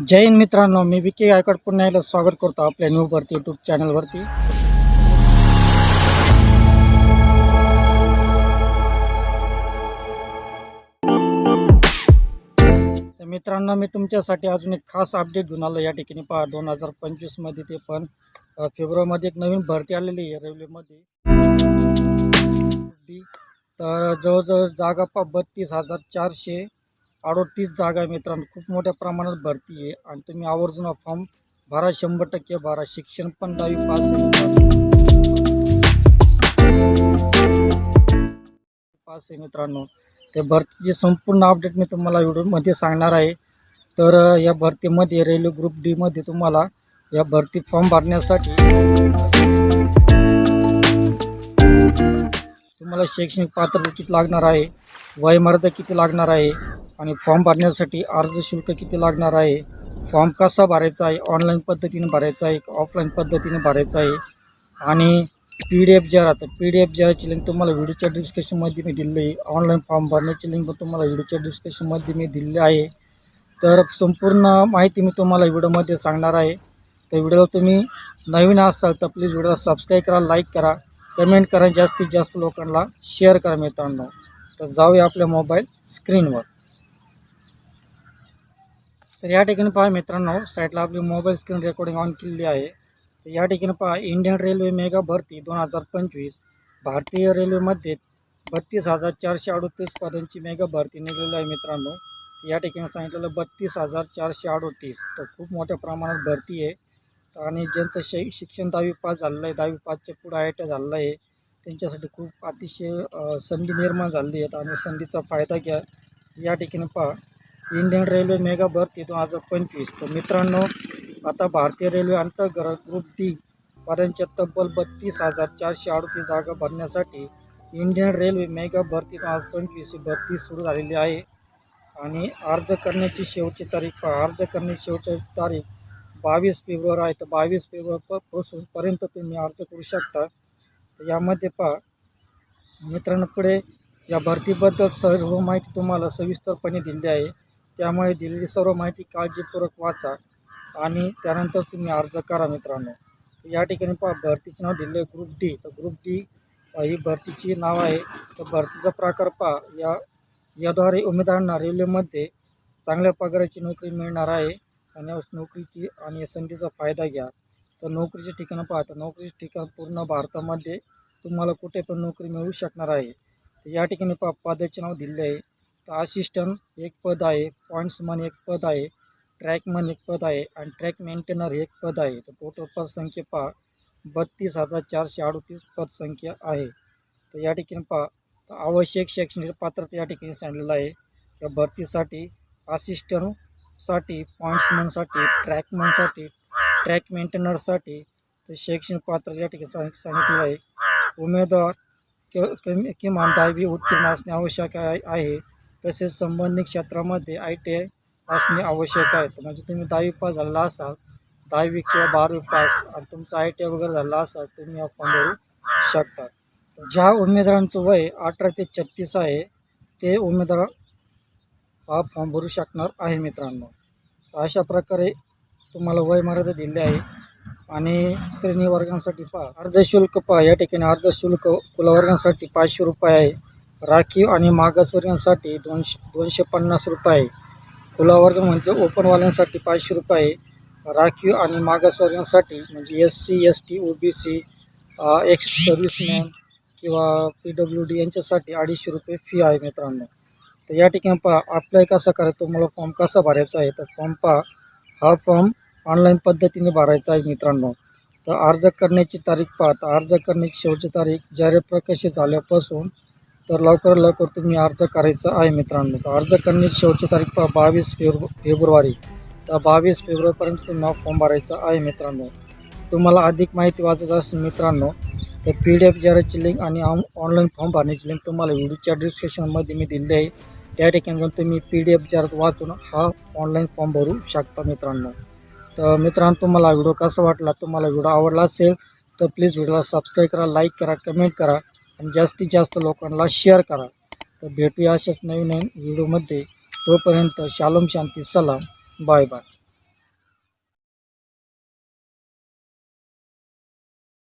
जय हिंद मित्रांनो मी विकी गायकड पुन्हा एकदा स्वागत करतो आपल्या न्यूवरती यूट्यूब चॅनलवरती तर मित्रांनो मी तुमच्यासाठी अजून एक खास अपडेट घेऊन आलो. या ठिकाणी पहा दोन हजार पंचवीसमध्ये ते पण फेब्रुवारीमध्ये एक नवीन भरती आलेली आहे रेल्वेमध्ये. तर जवळजवळ जागा पा बत्तीस हजार चारशे अडोतीस जागा आहे मित्रांनो खूप मोठ्या प्रमाणात भरती आहे. आणि तुम्ही आवर्जून हा फॉर्म भरा शंभर टक्के भरा. शिक्षण पण दहावी पास आहे मित्रांनो. पास आहे मित्रांनो. त्या भरतीची संपूर्ण अपडेट मी तुम्हाला व्हिडिओमध्ये सांगणार आहे. तर या भरतीमध्ये रेल्वे ग्रुप डीमध्ये तुम्हाला या भरती फॉर्म भरण्यासाठी तुम्हाला शैक्षणिक पात्रता किती लागणार आहे वयमर्यादा किती लागणार आहे आणि फॉर्म भरण्यासाठी अर्ज शुल्क किती लागणार आहे? फॉर्म कसा भरायचा आहे? ऑनलाईन पद्धतीने भरायचा आहे ऑफलाईन पद्धतीने भरायचा आहे? आणि पी डी एफ जे राहतं पी डी एफ जे लिंक तुम्हाला व्हिडिओच्या डिस्क्रिप्शनमध्ये मी दिली आहे. ऑनलाईन फॉर्म भरण्याची लिंक पण तुम्हाला व्हिडिओच्या डिस्क्रिप्शनमध्ये मी दिली आहे. तर संपूर्ण माहिती मी तुम्हाला व्हिडिओमध्ये सांगणार आहे. तर व्हिडिओला तुम्ही नवीन असाल तर प्लीज व्हिडिओला सबस्क्राईब करा लाईक करा कमेंट करा. जास्तीत जास्त लोकांना शेअर करा मित्रांनो. तर जाऊया आपल्या मोबाईल स्क्रीनवर तर या ठिकाणी पहा मित्रांनो साईडला आपली मोबाईल स्क्रीन रेकॉर्डिंग ऑन केलेली आहे. तर या ठिकाणी पहा इंडियन रेल्वे मेगा भरती दोन हजार पंचवीस भारतीय रेल्वेमध्ये बत्तीस हजार चारशे अडोतीस पदांची मेगा भरती निघालेली आहे मित्रांनो. या ठिकाणी सांगितलेलं बत्तीस हजार चारशे अडोतीस तर खूप मोठ्या प्रमाणात भरती आहे. आणि ज्यांचं शै शिक्षण दहावी पास झालेलं आहे दहावी पाचच्या पुढं आय टी झालेलं आहे त्यांच्यासाठी खूप अतिशय संधी निर्माण झालेली आहेत. आणि संधीचा फायदा घ्या. या ठिकाणी पहा इंडियन रेल्वे मेगा भरती दोन हजार पंचवीस. तर मित्रांनो आता भारतीय रेल्वे अंतर्गत ग्रुप डी तब्बल बत्तीस हजार चारशे अडतीस जागा भरण्यासाठी इंडियन रेल्वे मेगा भरती दोन हजार पंचवीस. ही भरती सुरू झालेली आहे. आणि अर्ज करण्याची शेवटची तारीख पहा. अर्ज करण्याची शेवटची तारीख बावीस फेब्रुवारी आहे. तर बावीस फेब्रुवारी पर्यंत तुम्ही अर्ज करू शकता. तर यामध्ये पहा. मित्रांनो पुढे या भरतीबद्दल सर्व माहिती तुम्हाला सविस्तरपणे दिली आहे. त्यामुळे दिलेली सर्व माहिती काळजीपूर्वक वाचा आणि त्यानंतर तुम्ही अर्ज करा मित्रांनो. या ठिकाणी पहा भरतीचे नाव दिले ग्रुप डी तर ग्रुप डी ही भरतीची नाव आहे. तर भरतीचा प्रकार पहा. या याद्वारे उमेदवारांना रेल्वेमध्ये चांगल्या पगाराची नोकरी मिळणार आहे. आणि या नोकरीची आणि संधीचा फायदा घ्या. तर नोकरीचे ठिकाणं पहा. तर नोकरीचे ठिकाण पूर्ण भारतामध्ये तुम्हाला कुठे पण नोकरी मिळू शकणार आहे. तर या ठिकाणी पहा पदाचे नाव दिले आहे. असिस्टंट एक पद आहे पॉईंट्समन एक पद आहे ट्रॅकमन एक पद आहे आणि ट्रॅक मेंटेनर एक पद आहे. तर टोटल पदसंख्या पहा बत्तीस हजार चारशे अडतीस पदसंख्या आहे. तर या ठिकाणी पहा तर आवश्यक शैक्षणिक पात्रता या ठिकाणी सांगितलेलं आहे. त्या भरतीसाठी असिस्टंटसाठी पॉईंट्समनसाठी ट्रॅकमनसाठी ट्रॅक मेंटेनरसाठी तर शैक्षणिक पात्रता या ठिकाणी सांग सांगितलेलं आहे. उमेदवार क किमान दहावी उत्तीर्ण असणे आवश्यक आहे. तसेच संबंधित क्षेत्रामध्ये आय टी आय असणे आवश्यक आहे. म्हणजे तुम्ही दहावी पास झालेला असाल दहावी किंवा बारावी पास आणि तुमचं आय टी आय वगैरे झालेला असाल तुम्ही हा फॉर्म भरू शकता. ज्या उमेदवारांचं वय अठरा ते छत्तीस आहे ते उमेदवार हा फॉर्म भरू शकणार आहे मित्रांनो. तर अशा प्रकारे तुम्हाला वय मर्यादा दिली आहे. आणि श्रेणी वर्गांसाठी पहा अर्ज शुल्क पहा. या ठिकाणी अर्ज शुल्क कुलवर्गांसाठी पाचशे रुपये आहे. राखीव आणि मागासवर्गांसाठी दोनशे दोनशे पन्नास रुपये. खुलावर्ग म्हणजे ओपनवाल्यांसाठी पाचशे रुपये. आहे राखीव आणि मागासवर्गांसाठी म्हणजे S C S T O B C ex serviceman किंवा पी डब्ल्यू डी यांच्यासाठी अडीचशे रुपये फी आहे मित्रांनो. तर या ठिकाणी पहा अप्लाय कसा करायचा तुम्हाला फॉर्म कसा भरायचा आहे? तर फॉर्म पहा हा फॉर्म ऑनलाईन पद्धतीने भरायचा आहे मित्रांनो. तर अर्ज करण्याची तारीख पहा तर अर्ज करण्याची शेवटची तारीख जाहीर प्रकाशित झाल्यापासून तर लवकर लवकर तुम्ही अर्ज करायचा आहे मित्रांनो. अर्ज करण्याची शेवटची तारीख पहा बावीस फेब्रु फेब्रुवारी. तर बावीस फेब्रुवारीपर्यंत तुम्हाला फॉर्म भरायचा आहे मित्रांनो. तुम्हाला अधिक माहिती वाचायचं असेल मित्रांनो तर पी डी एफ जाहिराची लिंक आणि ऑनलाईन फॉर्म भरण्याची लिंक तुम्हाला व्हिडिओच्या डिस्क्रिप्शनमध्ये मी दिली आहे. त्या ठिकाणी जाऊन तुम्ही पी डी एफ जाहिरात वाचून हा ऑनलाईन फॉर्म भरू शकता मित्रांनो. तर मित्रांनो तुम्हाला व्हिडिओ कसा वाटला तुम्हाला व्हिडिओ आवडला असेल तर प्लीज व्हिडिओला सबस्क्राईब करा लाईक करा कमेंट करा. आणि जास्तीत जास्त लोकांना शेअर करा. तर भेटूया अशाच नवीन नवीन व्हिडिओमध्ये तोपर्यंत शालोम शांती सलाम. Bye bye.